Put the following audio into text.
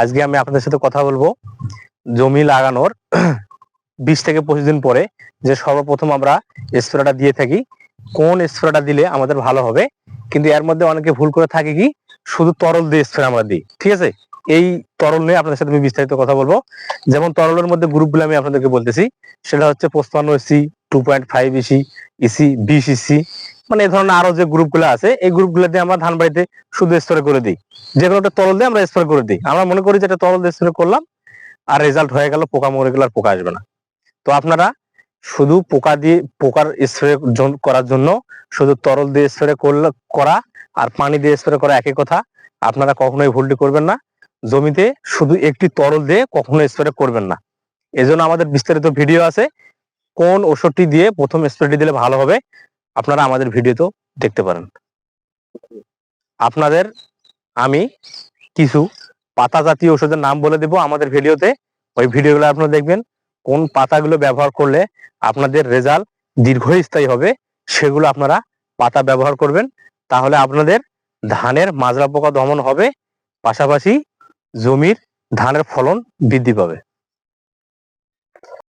আজকে আমি আপনাদের সাথে কথা বলব জমি লাগানোর বিশ থেকে পঁচিশ দিন পরে যে সর্বপ্রথম আমরা স্প্রেটা দিয়ে থাকি, কোন স্প্রেটা দিলে আমাদের ভালো হবে, কিন্তু এর মধ্যে অনেকে ভুল করে থাকে কি, শুধু তরল দিয়ে স্প্রে আমরা দিই, ঠিক আছে? এই তরল নিয়ে আপনাদের সাথে আমি বিস্তারিত কথা বলব। যেমন তরলের মধ্যে গ্রুপগুলো আমি আপনাদেরকে বলতেছি, সেটা হচ্ছে পঁচপান্ন EC two point five EC EC বিশ ইসি মানে এই ধরনের আরও যে গ্রুপগুলো আছে, এই গ্রুপগুলো দিয়ে আমরা ধান বাড়িতে শুধু স্প্রে করে দিই। যে কোনো একটা তরল দিয়ে আমরা স্প্রে করে দিই। আমরা মনে করি যে এটা তরল দিয়ে স্প্রে করলাম, আর রেজাল্ট হয়ে গেল পোকা মরে গেল আর পোকা আসবে না। তো আপনারা শুধু পোকা দিয়ে, পোকার স্প্রে করার জন্য শুধু তরল দিয়ে স্প্রে করলে, করা আর পানি দিয়ে স্প্রে করা একই কথা। আপনারা কখনোই ভুলটি করবেন না। জমিতে শুধু একটি তরল দিয়ে কখনো স্প্রে করবেন না। এজন্য আমাদের বিস্তারিত ভিডিও আছে। কোন ওষুধটি দিয়ে প্রথম স্প্রেটি দিলে ভালো হবে? আপনারা আমাদের ভিডিওতেও দেখতে পারেন। আপনাদের আমি কিছু পাতা জাতীয় ওষুধের নাম বলে দেব আমাদের ভিডিওতে ওই ভিডিওগুলো আপনারা দেখবেন, কোন পাতাগুলো ব্যবহার করলে আপনাদের রেজাল্ট দীর্ঘস্থায়ী হবে, সেগুলো আপনারা পাতা ব্যবহার করবেন। তাহলে আপনাদের ধানের মাজরা পোকা দমন হবে, পাশাপাশি জমির ধানের ফলন বৃদ্ধি পাবে।